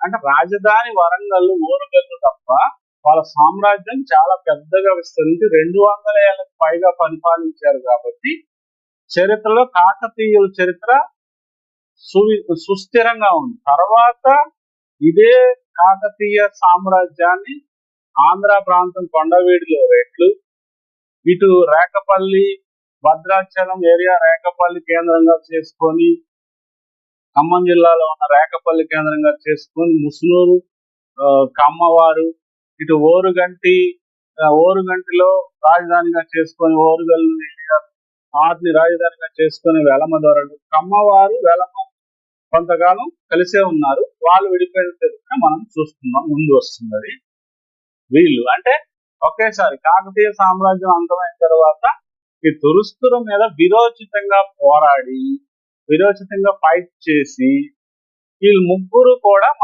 అంటే రాజధాని వరంగల్ ఓరుగల్లు తప్ప వాళ్ళ సామ్రాజ్యం చాలా పెద్దగా విస్తరించి రెండు వందల ఏళ్ళకి పైగా పరిపాలించారు కాబట్టి చరిత్రలో కాకతీయుల చరిత్ర సువి సుస్థిరంగా ఉంది. తర్వాత ఇదే కాకతీయ సామ్రాజ్యాన్ని ఆంధ్ర ప్రాంతం కొండవీడిలో రెట్లు ఇటు రేకపల్లి భద్రాచలం ఏరియా రేకపల్లి కేంద్రంగా చేసుకొని ఖమ్మం జిల్లాలో ఉన్న రేకపల్లి కేంద్రంగా చేసుకొని ముసునూరు కమ్మవారు ఇటు ఓరుగంటి ఓరుగంటిలో రాజధానిగా చేసుకొని ఓరుగల్లు ఆటిని రాజధానిగా చేసుకొని వెలమ దొరలు కమ్మవారు వెలమ కొంతకాలం కలిసే ఉన్నారు. వాళ్ళు విడిపోయిన చరిత్ర మనం చూస్తున్నాం ముందు వస్తున్నది. వీళ్ళు అంటే ఒకేసారి కాకతీయ సామ్రాజ్యం అంతమైన తర్వాత ఈ దురుస్తుల మీద విరోచితంగా పోరాడి విరోచితంగా ఫైట్ చేసి వీళ్ళు ముగ్గురు కూడా